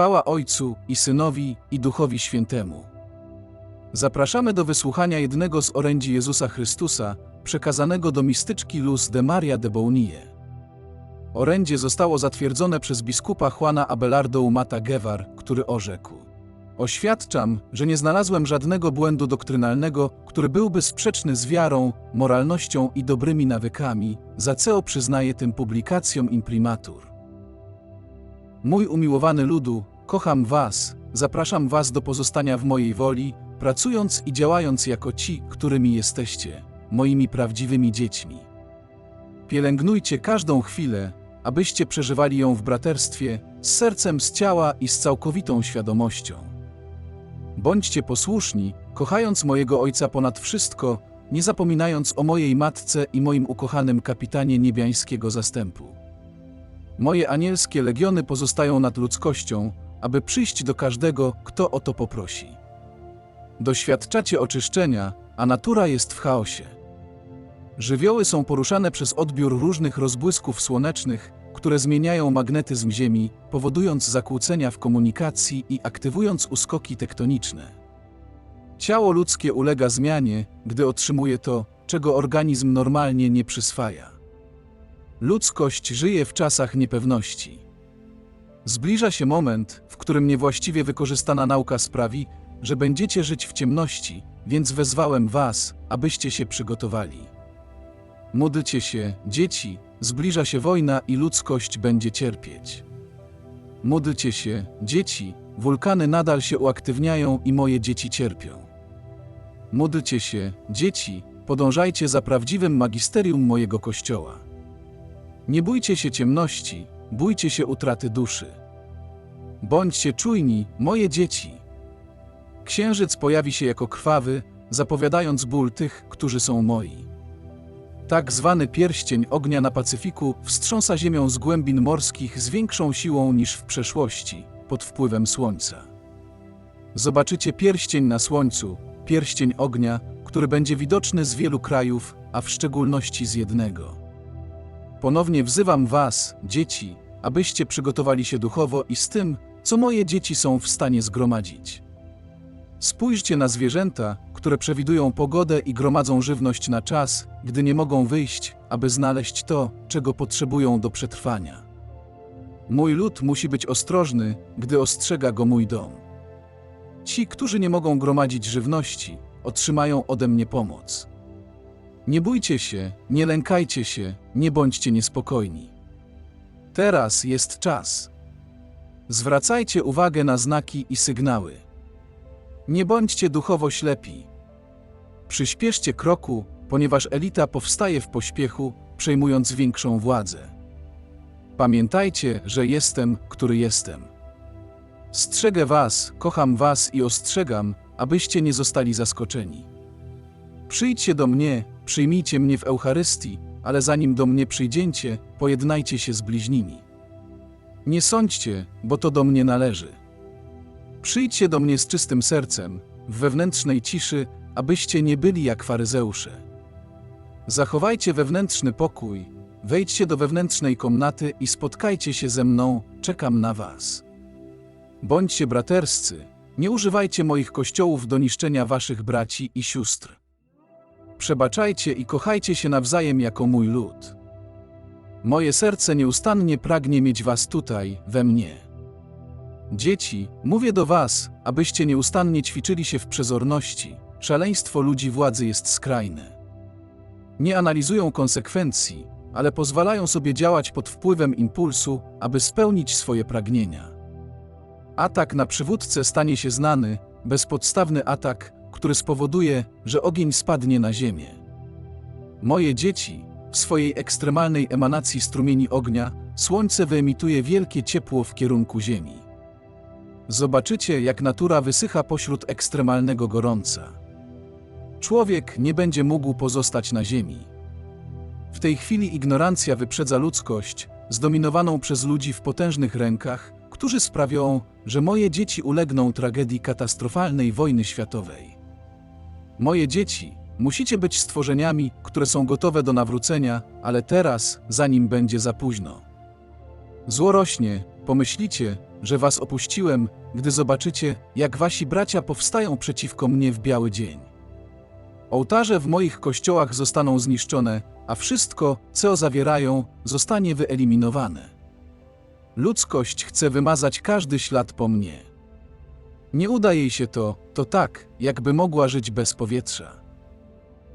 Chwała Ojcu i Synowi i Duchowi Świętemu. Zapraszamy do wysłuchania jednego z orędzi Jezusa Chrystusa, przekazanego do mistyczki Luz de Maria de Bounille. Orędzie zostało zatwierdzone przez biskupa Juana Abelardo Umata Guevar, który orzekł. Oświadczam, że nie znalazłem żadnego błędu doktrynalnego, który byłby sprzeczny z wiarą, moralnością i dobrymi nawykami, za co przyznaję tym publikacjom imprimatur. Mój umiłowany ludu, kocham Was, zapraszam Was do pozostania w mojej woli, pracując i działając jako ci, którymi jesteście, moimi prawdziwymi dziećmi. Pielęgnujcie każdą chwilę, abyście przeżywali ją w braterstwie, z sercem z ciała i z całkowitą świadomością. Bądźcie posłuszni, kochając mojego Ojca ponad wszystko, nie zapominając o mojej matce i moim ukochanym kapitanie niebiańskiego zastępu. Moje anielskie legiony pozostają nad ludzkością, aby przyjść do każdego, kto o to poprosi. Doświadczacie oczyszczenia, a natura jest w chaosie. Żywioły są poruszane przez odbiór różnych rozbłysków słonecznych, które zmieniają magnetyzm Ziemi, powodując zakłócenia w komunikacji i aktywując uskoki tektoniczne. Ciało ludzkie ulega zmianie, gdy otrzymuje to, czego organizm normalnie nie przyswaja. Ludzkość żyje w czasach niepewności. Zbliża się moment, w którym niewłaściwie wykorzystana nauka sprawi, że będziecie żyć w ciemności, więc wezwałem was, abyście się przygotowali. Módlcie się, dzieci, zbliża się wojna i ludzkość będzie cierpieć. Módlcie się, dzieci, wulkany nadal się uaktywniają i moje dzieci cierpią. Módlcie się, dzieci, podążajcie za prawdziwym magisterium mojego kościoła. Nie bójcie się ciemności, bójcie się utraty duszy. Bądźcie czujni, moje dzieci. Księżyc pojawi się jako krwawy, zapowiadając ból tych, którzy są moi. Tak zwany pierścień ognia na Pacyfiku wstrząsa ziemią z głębin morskich z większą siłą niż w przeszłości, pod wpływem słońca. Zobaczycie pierścień na słońcu, pierścień ognia, który będzie widoczny z wielu krajów, a w szczególności z jednego. Ponownie wzywam Was, dzieci, abyście przygotowali się duchowo i z tym, co moje dzieci są w stanie zgromadzić. Spójrzcie na zwierzęta, które przewidują pogodę i gromadzą żywność na czas, gdy nie mogą wyjść, aby znaleźć to, czego potrzebują do przetrwania. Mój lud musi być ostrożny, gdy ostrzega go mój dom. Ci, którzy nie mogą gromadzić żywności, otrzymają ode mnie pomoc. Nie bójcie się, nie lękajcie się, nie bądźcie niespokojni. Teraz jest czas. Zwracajcie uwagę na znaki i sygnały. Nie bądźcie duchowo ślepi. Przyspieszcie kroku, ponieważ elita powstaje w pośpiechu, przejmując większą władzę. Pamiętajcie, że jestem, który jestem. Strzegę was, kocham was i ostrzegam, abyście nie zostali zaskoczeni. Przyjdźcie do mnie, przyjmijcie mnie w Eucharystii, ale zanim do mnie przyjdziecie, pojednajcie się z bliźnimi. Nie sądźcie, bo to do mnie należy. Przyjdźcie do mnie z czystym sercem, w wewnętrznej ciszy, abyście nie byli jak faryzeusze. Zachowajcie wewnętrzny pokój, wejdźcie do wewnętrznej komnaty i spotkajcie się ze mną, czekam na was. Bądźcie braterscy, nie używajcie moich kościołów do niszczenia waszych braci i sióstr. Przebaczajcie i kochajcie się nawzajem jako mój lud. Moje serce nieustannie pragnie mieć was tutaj, we mnie. Dzieci, mówię do was, abyście nieustannie ćwiczyli się w przezorności. Szaleństwo ludzi władzy jest skrajne. Nie analizują konsekwencji, ale pozwalają sobie działać pod wpływem impulsu, aby spełnić swoje pragnienia. Atak na przywódcę stanie się znany, bezpodstawny atak, który spowoduje, że ogień spadnie na ziemię. Moje dzieci, w swojej ekstremalnej emanacji strumieni ognia, słońce wyemituje wielkie ciepło w kierunku Ziemi. Zobaczycie, jak natura wysycha pośród ekstremalnego gorąca. Człowiek nie będzie mógł pozostać na Ziemi. W tej chwili ignorancja wyprzedza ludzkość, zdominowaną przez ludzi w potężnych rękach, którzy sprawią, że moje dzieci ulegną tragedii katastrofalnej wojny światowej. Moje dzieci, musicie być stworzeniami, które są gotowe do nawrócenia, ale teraz, zanim będzie za późno. Zło rośnie, pomyślicie, że was opuściłem, gdy zobaczycie, jak wasi bracia powstają przeciwko mnie w biały dzień. Ołtarze w moich kościołach zostaną zniszczone, a wszystko, co zawierają, zostanie wyeliminowane. Ludzkość chce wymazać każdy ślad po mnie. Nie uda jej się to, to tak, jakby mogła żyć bez powietrza.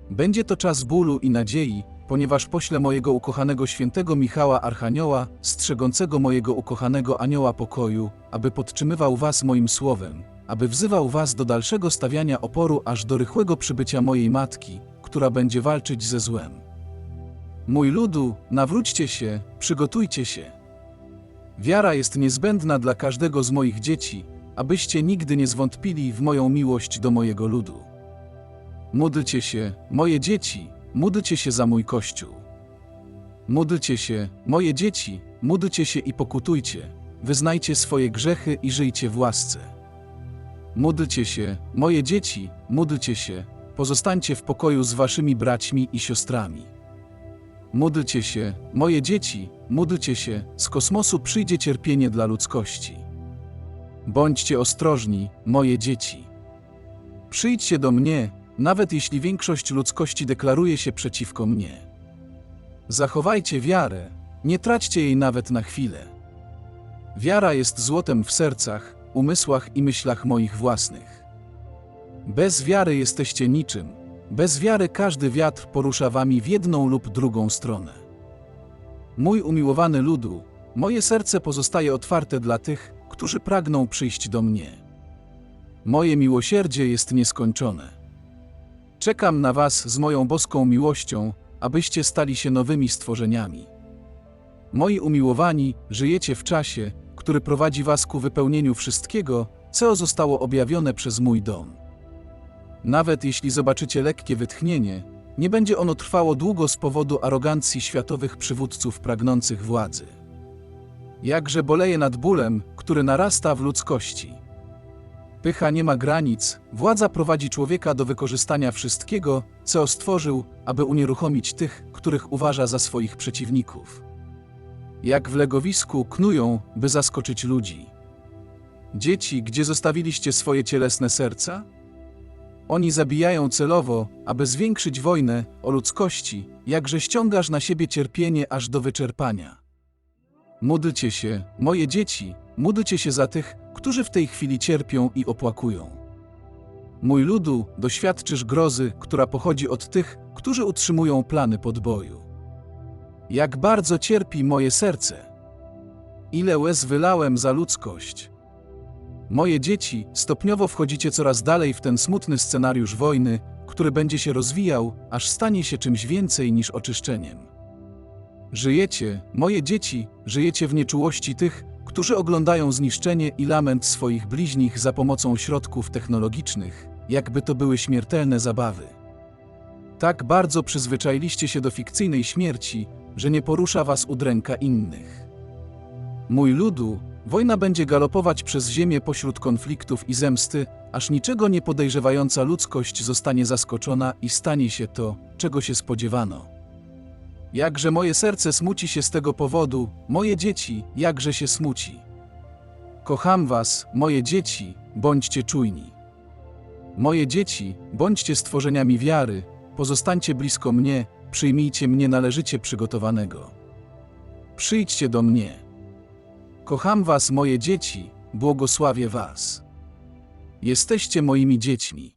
Będzie to czas bólu i nadziei, ponieważ poślę mojego ukochanego świętego Michała Archanioła, strzegącego mojego ukochanego anioła pokoju, aby podtrzymywał was moim słowem, aby wzywał was do dalszego stawiania oporu aż do rychłego przybycia mojej matki, która będzie walczyć ze złem. Mój ludu, nawróćcie się, przygotujcie się. Wiara jest niezbędna dla każdego z moich dzieci, abyście nigdy nie zwątpili w moją miłość do mojego ludu. Módlcie się, moje dzieci, módlcie się za mój Kościół. Módlcie się, moje dzieci, módlcie się i pokutujcie, wyznajcie swoje grzechy i żyjcie w łasce. Módlcie się, moje dzieci, módlcie się, pozostańcie w pokoju z waszymi braćmi i siostrami. Módlcie się, moje dzieci, módlcie się, z kosmosu przyjdzie cierpienie dla ludzkości. Bądźcie ostrożni, moje dzieci. Przyjdźcie do mnie, nawet jeśli większość ludzkości deklaruje się przeciwko mnie. Zachowajcie wiarę, nie traćcie jej nawet na chwilę. Wiara jest złotem w sercach, umysłach i myślach moich własnych. Bez wiary jesteście niczym, bez wiary każdy wiatr porusza wami w jedną lub drugą stronę. Mój umiłowany ludu, moje serce pozostaje otwarte dla tych, którzy pragną przyjść do mnie. Moje miłosierdzie jest nieskończone. Czekam na Was z moją boską miłością, abyście stali się nowymi stworzeniami. Moi umiłowani, żyjecie w czasie, który prowadzi Was ku wypełnieniu wszystkiego, co zostało objawione przez mój dom. Nawet jeśli zobaczycie lekkie wytchnienie, nie będzie ono trwało długo z powodu arogancji światowych przywódców pragnących władzy. Jakże boleję nad bólem, który narasta w ludzkości. Pycha nie ma granic, władza prowadzi człowieka do wykorzystania wszystkiego, co stworzył, aby unieruchomić tych, których uważa za swoich przeciwników. Jak w legowisku knują, by zaskoczyć ludzi. Dzieci, gdzie zostawiliście swoje cielesne serca? Oni zabijają celowo, aby zwiększyć wojnę o ludzkości, jakże ściągasz na siebie cierpienie aż do wyczerpania. Módlcie się, moje dzieci, módlcie się za tych, którzy w tej chwili cierpią i opłakują. Mój ludu, doświadczysz grozy, która pochodzi od tych, którzy utrzymują plany podboju. Jak bardzo cierpi moje serce. Ile łez wylałem za ludzkość. Moje dzieci, stopniowo wchodzicie coraz dalej w ten smutny scenariusz wojny, który będzie się rozwijał, aż stanie się czymś więcej niż oczyszczeniem. Żyjecie, moje dzieci, żyjecie w nieczułości tych, którzy oglądają zniszczenie i lament swoich bliźnich za pomocą środków technologicznych, jakby to były śmiertelne zabawy. Tak bardzo przyzwyczailiście się do fikcyjnej śmierci, że nie porusza was udręka innych. Mój ludu, wojna będzie galopować przez ziemię pośród konfliktów i zemsty, aż niczego nie podejrzewająca ludzkość zostanie zaskoczona i stanie się to, czego się spodziewano. Jakże moje serce smuci się z tego powodu, moje dzieci, jakże się smuci. Kocham was, moje dzieci, bądźcie czujni. Moje dzieci, bądźcie stworzeniami wiary, pozostańcie blisko mnie, przyjmijcie mnie należycie przygotowanego. Przyjdźcie do mnie. Kocham was, moje dzieci, błogosławię was. Jesteście moimi dziećmi.